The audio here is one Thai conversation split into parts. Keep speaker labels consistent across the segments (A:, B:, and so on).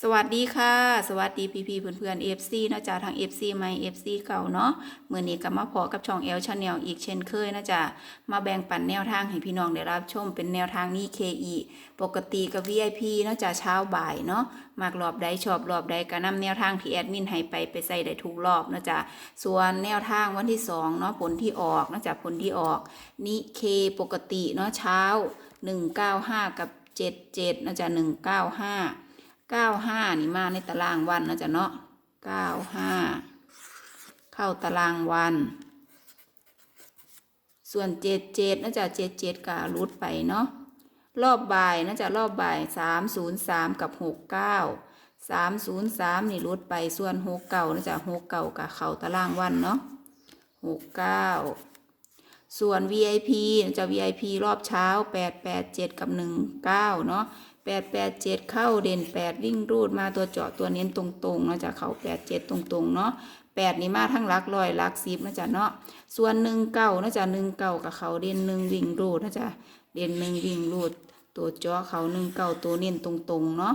A: สวัสดีค่ะ สวัสดีพี่พี่เพื่อนเพื่อนๆ FC เนาะจ๊ะทาง FC ใหม่ FC เก่าเนาะเมื่อนี้ก็มาพอกับช่อง L Channel อีกเช่นเคยนะจ๊ะมาแบ่งปันแนวทางให้พี่น้องได้รับชมเป็นแนวทางนี้ KE ปกติกับ VIP นาะจ๊ะเช้าบ่ายเนาะมากรอบใดชอบรอบใดก็นำแนวทางที่แอดมินให้ไปไปใส่ได้ทุกรอบนาะจ๊ะส่วนแนวทางวันที่2เนาะผลที่ออกนาะจ๊ะผลที่ออกนี่ K ปกติเนาะเช้า 195 กับ 77เนาะจ๊ะ195 เก้าห้านี่มาในตารางวันนะจ๊ะเนาะเก้าห้าเข้าตารางวัน ส่วนเจ็ดเจ็ดนะจ๊ะเจ็ดเจ็ดกะรุดไปเนาะรอบบ่ายนะจ๊ะรอบบ่ายสามศูนย์สามกับหกเก้าสามศูนย์สามนี่รุดไปส่วนหกเก้านะจ๊ะหกเก้ากะเข้าตารางวันเนาะหกเก้าส่วน VIP นะจ๊ะ VIP รอบเช้าแปดแปดเจ็ดกับหนึ่งเก้าเนาะ แปดแปดเจ็ดเข้าเด่นแปดวิ่งรูดมาตัวเจาะตัวเน้นตรงๆเนาะจะเขาแปดเจ็ดตรงๆเนาะแปดนี่มาทั้งลักลอยลักสิบนะจ๊ะเนาะส่วนหนึ่งเก้านะจ๊ะหนึ่งเก้ากับเขาเด่นหนึ่งวิ่งรูดนะจ๊ะเด่นหนึ่งวิ่งรูด ตัวเจาะเขาหนึ่งเก้าตัวเน้นตรงๆเนาะ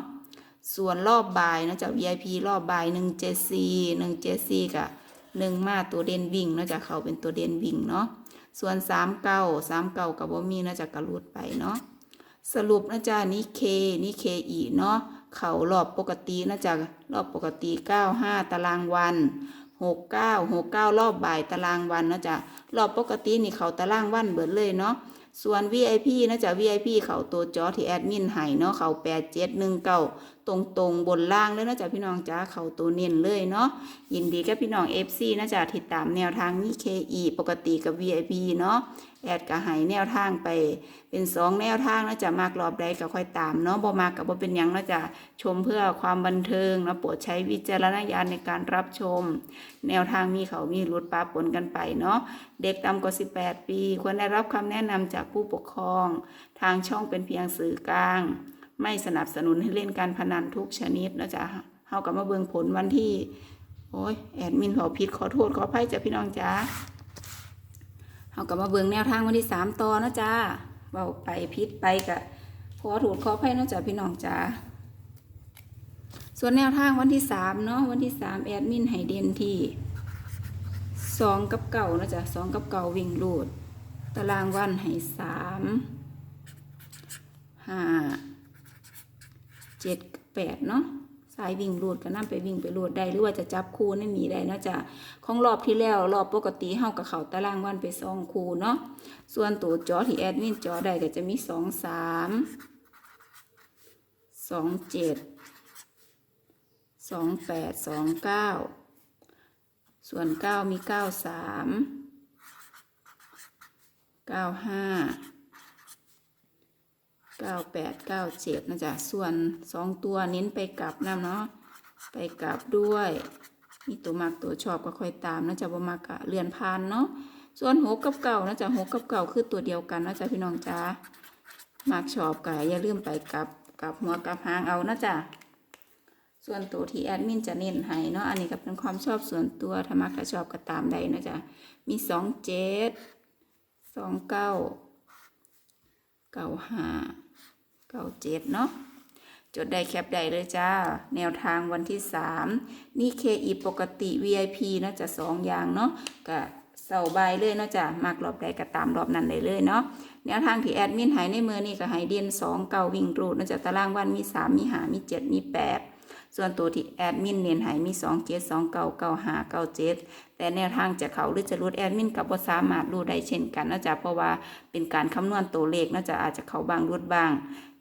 A: ส่วนรอบบ่ายนะจ๊ะ VIP รอบบ่ายหนึ่งเจ็ดสี่หนึ่งเจ็ดสี่กับหนึ่งมาตัวเด่นวิ่งนะจ๊ะเขาเป็นตัวเด่นวิ่งเนาะส่วนสามเก้าสามเก้ากับบ่มีนะจ๊ะกระลุดไปเนาะ สรุปนะจ๊ะนี่เคนี่เคอีเนาะเขารอบปกตินะจ๊ะรอบปกติ 95 ตารางวัน 69 69 รอบบ่ายตารางวันนะจ๊ะรอบปกตินี่เขาตารางวันเบิดเลยเนาะส่วน VIP นะจ๊ะ VIP เขาตัวจอที่แอดมินให้เนาะเขา8719ตรงตรงๆบนล่างเลยนะจ๊ะพี่น้องจ้าเขาตัวเน้นเลยเนาะยินดีกับพี่น้อง FC นะจ๊ะติดตามแนวทางนี่ KE ปกติกับ VIP เนาะแอดก็ให้แนวทางไปเป็นสองแนวทางนะจ๊ะมากรอบใดก็ค่อยตามเนาะบ่มากกับบ่เป็นยังนะจ๊ะชมเพื่อความบันเทิงนะโปรดใช้วิจารณญาณในการรับชม แนวทางมีเขามีรุดปาปนกันไปเนาะเด็กต่ำกว่า 18 ปี ควรได้รับคำแนะนำจากผู้ปกครอง ทางช่องเป็นเพียงสื่อกลาง ไม่สนับสนุนให้เล่นการพนันทุกชนิดนะจ๊ะเฮากับมาเบิ่งผลวันที่ โอ้ยแอดมินเขาผิดขอโทษขออภัยจ้ะพี่น้องจ้าเฮาก็มาเบิ่งแนวทางวันที่สามต่อนะจ้าเบาไปพิษไปกะขอถูกขออภัยนาะจ้าพี่น้องจ้าส่วนแนวทางวันที่สามเนาะวันที่สามแอดมินให้เดนที่สองกับเก่านะจ้ะสองกับเก่าวิ่งรูด ตารางวันให้สามห้า เจ็ดแปดเนาะสายวิ่งรูดก็นั่ไปวิ่งไปรูดได้หรือว่าจะจับคู่ในนี้ได้นาะจ้ะของรอบที่แล้วรอบปกติเฮากับเขาตารางวันไปสองคูเนาะส่วนตัวจอที่แอดมินจอได้ก็จะมีสองสามสองเจ็ดสองแปดสองเก้าส่วนเก้ามีเก้าสามเก้าห้า เก้าแปดเก้าเจ็ดนะจ๊ะส่วนสองตัวเน้นไปกลับนะเนาะไปกลับด้วยมีตัวมักตัวชอบก็ค่อยตามนะจ๊ะบ่มักะเลื่อนผ่านเนาะส่วนหกกับเก่านะจ๊ะหกกับเก่าคือตัวเดียวกันนะจ๊ะพี่น้องจ้ามักชอบกะอย่าลืมไปกลับกลับหัวกลับหางเอานะจ๊ะส่วนตัวที่แอดมินจะเน้นให้เนาะอันนี้ก็เป็นความชอบส่วนตัวถ้ามักถ้าชอบก็ตามได้นะจ๊ะมีสองเจ็ดสองเก้า เก้าห้าเก้าเจ็ดเนาะจดได้แคปได้เลยจ้า แนวทางวันที่สามนี่เคอีปกติ VIP นะจะสองอย่างเนาะก็เสาใบาเลยเนาะจ้ะมากรอบใดก็ตามรอบนั้นได้เลยเนาะแนวทางที่แอดมินหายในมือนี่ก็หายเดียนสองเก่าวิ่งรูดเนาะจ้ะตารางวันมีสามมีหามีเจ็ดมีแปด ส่วนตัวที่แอดมินเน้นหายมี2 7 2เก่าเก่าหาเก่า7แต่แนวทางจะเขาหรือจะรูดแอดมินกับบ่สามารถรู้ได้เช่นกันเนาะจ้ะเพราะว่าเป็นการคำนวณตัวเลขเนาะจ้ะอาจจะเขาบางรูดบาง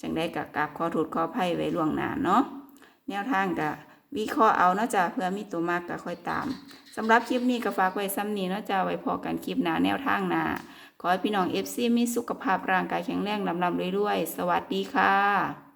A: จังได้กับกราบขอโทษขออภัยไว้ล่วงหน้าเนาะแนวทางกะวิเคราะห์เอาเนาะจ้ะเพื่อมีตัวมากก็ค่อยตามสำหรับคลิปนี้ก็ฝากไว้ซ้ำนี้เนาะจ้ะไว้พอกันคลิปหน้าแนวทางหน้าขอให้พี่น้องเอฟซีมีสุขภาพร่างกายแข็งแรงลำลำเรื่อยๆ สวัสดีค่ะ